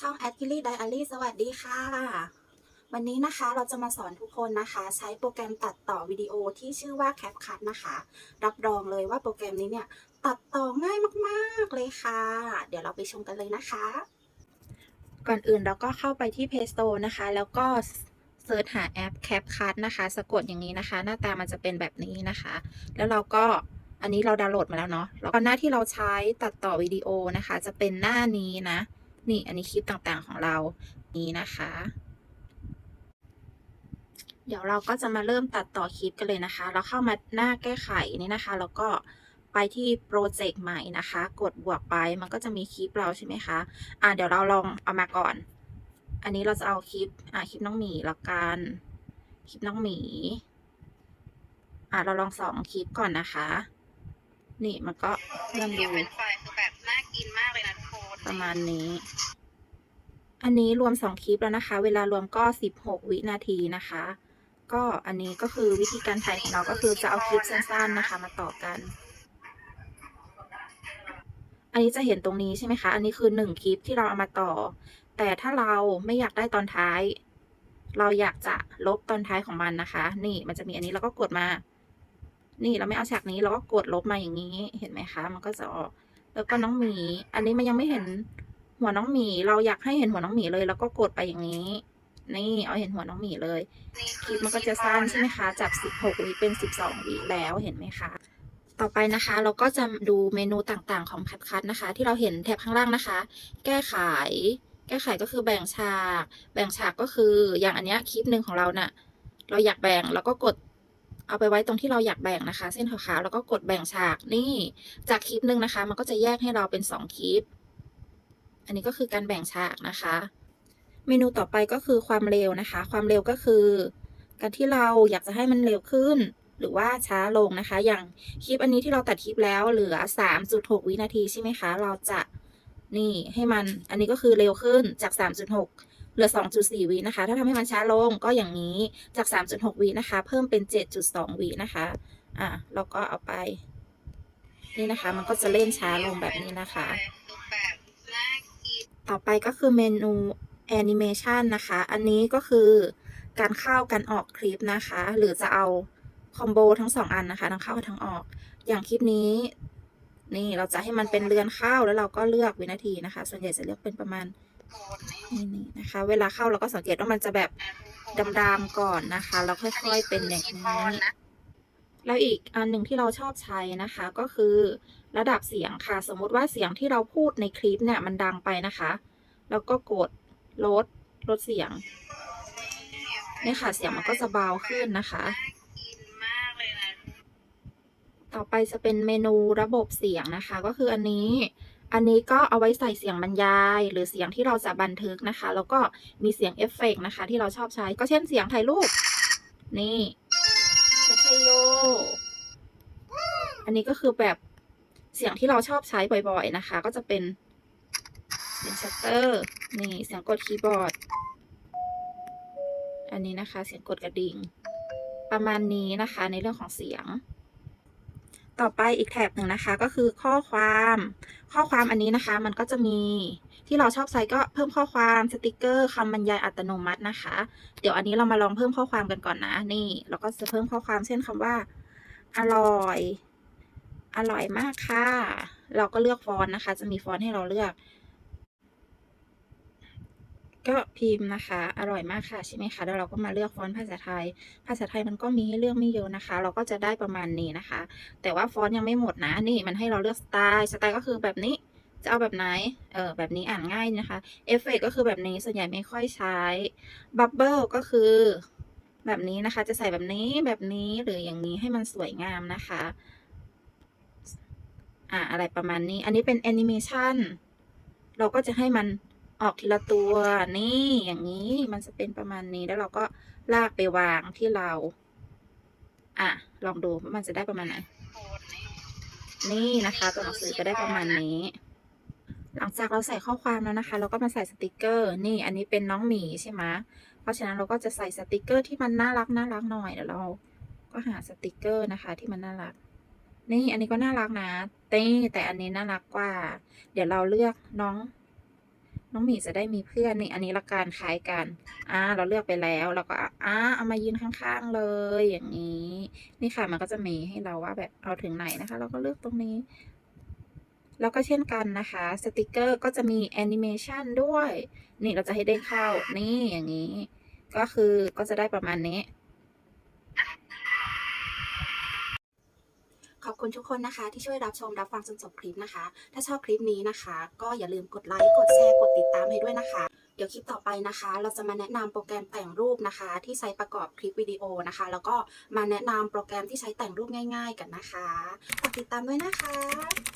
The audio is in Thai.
ช่อง a d k i l y Diary สวัสดีค่ะ วันนี้นะคะเราจะมาสอนทุกคนนะคะ ใช้โปรแกรมตัดต่อวิดีโอที่ชื่อว่า CapCut นะคะ รับรองเลยว่าโปรแกรมนี้เนี่ย ตัดต่อง่ายมากๆเลยค่ะ เดี๋ยวเราไปชมกันเลยนะคะ ก่อนอื่นเราก็เข้าไปที่ Play Store นะคะ แล้วก็เสิร์ชหาแอป CapCut นะคะ สะกดอย่างนี้นะคะ หน้าตามันจะเป็นแบบนี้นะคะ แล้วเราก็อันนี้เราดาวน์โหลดมาแล้วเนาะแล้วก็หน้าที่เราใช้ตัดต่อวิดีโอนะคะ จะเป็นหน้านี้นะ นี่อันนี้คลิปต่างๆของเรานี้นะคะ เดี๋ยวเราก็จะมาเริ่มตัดต่อคลิปกันเลยนะคะ เราเข้ามาหน้าแก้ไขนี่นะคะ แล้วก็ไปที่โปรเจกต์ใหม่นะคะ กดบวกไปมันก็จะมีคลิปเราใช่ไหมคะ อ่าเดี๋ยวเราลองเอามาก่อน อันนี้เราจะเอาคลิป อ่าคลิปน้องหมีละกัน คลิปน้องหมี อ่าเราลองสองคลิปก่อนนะคะ นี่มันก็เริ่มเก็ดู ประมาณนี้ อันนี้รวมสองคลิปแล้วนะคะ เวลารวมก็สิบหกวินาทีนะคะ ก็อันนี้ก็คือวิธีการถ่ายของเราก็คือจะเอาคลิปสั้นๆนะคะ มาต่อกัน อันนี้จะเห็นตรงนี้ใช่ไหมคะ อันนี้คือหนึ่งคลิปที่เราเอามาต่อ แต่ถ้าเราไม่อยากได้ตอนท้าย เราอยากจะลบตอนท้ายของมันนะคะ นี่มันจะมีอันนี้เราก็กดมา นี่เราไม่เอาฉากนี้เราก็กดลบมาอย่างนี้ เห็นไหมคะ มันก็จะออก แล้วก็น้องหมี อันนี้มันยังไม่เห็นหัวน้องหมี เราอยากให้เห็นหัวน้องหมีเลย แล้วก็กดไปอย่างนี้ นี่เอาเห็นหัวน้องหมีเลย คลิปมันก็จะสั้นใช่ไหมคะ จาก 16วิเป็น 12วิแล้วเห็นไหมคะ ต่อไปนะคะ เราก็จะดูเมนูต่างๆของคัดคัดนะคะ ที่เราเห็นแถบข้างล่างนะคะ แก้ไข แก้ไขก็คือแบ่งฉาก แบ่งฉากก็คืออย่างอันเนี้ยคลิปหนึ่งของเราน่ะเราอยากแบ่งแล้วก็กด เอาไปไว้ตรงที่เราอยากแบ่งนะคะ เส้นขาวๆแล้วก็กดแบ่งฉากนี่จากคลิปหนึ่งนะคะ มันก็จะแยกให้เราเป็นสองคลิป อันนี้ก็คือการแบ่งฉากนะคะ เมนูต่อไปก็คือความเร็วนะคะ ความเร็วก็คือ การที่เราอยากจะให้มันเร็วขึ้น หรือว่าช้าลงนะคะ อย่างคลิปอันนี้ที่เราตัดคลิปแล้วเหลือ 3.6 วินาทีใช่ไหมคะ เราจะนี่ให้มันอันนี้ก็คือเร็วขึ้นจาก 3.6 เหลือ 2.4 วินะคะ ถ้าทำให้มันช้าลงก็อย่างนี้จาก 3.6 วินะคะ เพิ่มเป็น 7.2 วินะคะ อะเราก็เอาไป นี่นะคะ มันก็จะเล่นช้าลงแบบนี้นะคะ ต่อไปก็คือเมนูแอนิเมชันนะคะ อันนี้ก็คือการเข้าการออกคลิปนะคะ หรือจะเอาคอมโบทั้งสองอันนะคะ ทั้งเข้าทั้งออก อย่างคลิปนี้ นี่เราจะให้มันเป็นเรือนเข้าแล้วเราก็เลือกวินาทีนะคะ ส่วนใหญ่จะเลือกเป็นประมาณ นี่นะคะ เวลาเข้าเราก็สังเกตว่ามันจะแบบดำๆก่อนนะคะ แล้วค่อยๆเป็นอย่างนี้แล้วอีกอันหนึ่งที่เราชอบใช้นะคะก็คือระดับเสียงค่ะ สมมุติว่าเสียงที่เราพูดในคลิปเนี่ยมันดังไปนะคะ แล้วก็กดลดลดเสียงเนี่ยค่ะเสียงมันก็จะเบาขึ้นนะคะต่อไปจะเป็นเมนูระบบเสียงนะคะ ก็คืออันนี้ อันนี้ก็เอาไว้ใส่เสียงบรรยาย หรือเสียงที่เราจะบันทึกนะคะ แล้วก็มีเสียงเอฟเฟกต์นะคะ ที่เราชอบใช้ ก็เช่นเสียงถ่ายรูป นี่เชชโย อันนี้ก็คือแบบเสียงที่เราชอบใช้บ่อยๆนะคะ ก็จะเป็นเสียงชัตเตอร์ นี่เสียงกดคีย์บอร์ด อันนี้นะคะเสียงกดกระดิ่ง ประมาณนี้นะคะในเรื่องของเสียง ต่อไปอีกแถบหนึ่งนะคะ ก็คือข้อความ ข้อความอันนี้นะคะ มันก็จะมีที่เราชอบใส่ก็เพิ่มข้อความสติกเกอร์คำบรรยายอัตโนมัตินะคะ เดี๋ยวอันนี้เรามาลองเพิ่มข้อความกันก่อนนะ นี่เราก็จะเพิ่มข้อความเช่นคำว่า อร่อย อร่อยมากค่ะ เราก็เลือกฟอนต์นะคะ จะมีฟอนต์ให้เราเลือก ก็พิมพ์นะคะ อร่อยมากค่ะใช่ไหมคะแล้วเราก็มาเลือกฟอนต์ภาษาไทย ภาษาไทยมันก็มีให้เลือกไม่เยอะนะคะ เราก็จะได้ประมาณนี้นะคะ แต่ว่าฟอนต์ยังไม่หมดนะนี่มันให้เราเลือกสไตล์สไตล์ก็คือแบบนี้จะเอาแบบไหน เออแบบนี้อ่านง่ายนะคะ เอฟเฟกก็คือแบบนี้ ส่วนใหญ่ไม่ค่อยใช้ บับเบิลก็คือ แบบนี้นะคะ จะใส่แบบนี้ แบบนี้ หรืออย่างนี้ให้มันสวยงามนะคะ อ่าอะไรประมาณนี้ อันนี้เป็นแอนิเมชันเราก็จะให้มัน ออกทีละตัวนี่อย่างนี้มันจะเป็นประมาณนี้แล้วเราก็ลากไปวางที่เรา อะ ลองดูว่ามันจะได้ประมาณไหน นี่นี่นะคะ ตัวหนังสือก็ได้ประมาณนี้ หลังจากเราใส่ข้อความแล้วนะคะ เราก็มาใส่สติกเกอร์ นี่อันนี้เป็นน้องหมีใช่ไหมเพราะฉะนั้นเราก็จะใส่สติกเกอร์ที่มันน่ารักน่ารักหน่อยเดี๋ยวเรา ก็หาสติกเกอร์นะคะ ที่มันน่ารักนี่อันนี้ก็น่ารักนะเต้แต่อันนี้น่ารักกว่า เดี๋ยวเราเลือกน้อง น้องหมีจะได้มีเพื่อนนี่อันนี้ละกันคล้ายกันอ่าเราเลือกไปแล้วเราก็อ่าเอามายืนข้างๆเลยอย่างนี้ นี่ค่ะมันก็จะมีให้เราว่าแบบเอาถึงไหนนะคะ เราก็เลือกตรงนี้ แล้วก็เช่นกันนะคะสติกเกอร์ก็จะมีแอนิเมชันด้วย นี่เราจะให้ได้เข้านี่อย่างนี้ ก็คือก็จะได้ประมาณนี้ ขอบคุณทุกคนนะคะ ที่ช่วยรับชมรับฟังจนจบคลิปนะคะ ถ้าชอบคลิปนี้นะคะ ก็อย่าลืมกดไลค์กดแชร์กดติดตามให้ด้วยนะคะ เดี๋ยวคลิปต่อไปนะคะ เราจะมาแนะนำโปรแกรมแต่งรูปนะคะ ที่ใช้ประกอบคลิปวิดีโอนะคะ แล้วก็มาแนะนำโปรแกรมที่ใช้แต่งรูปง่าย ๆ กันนะคะฝากติดตามด้วยนะคะ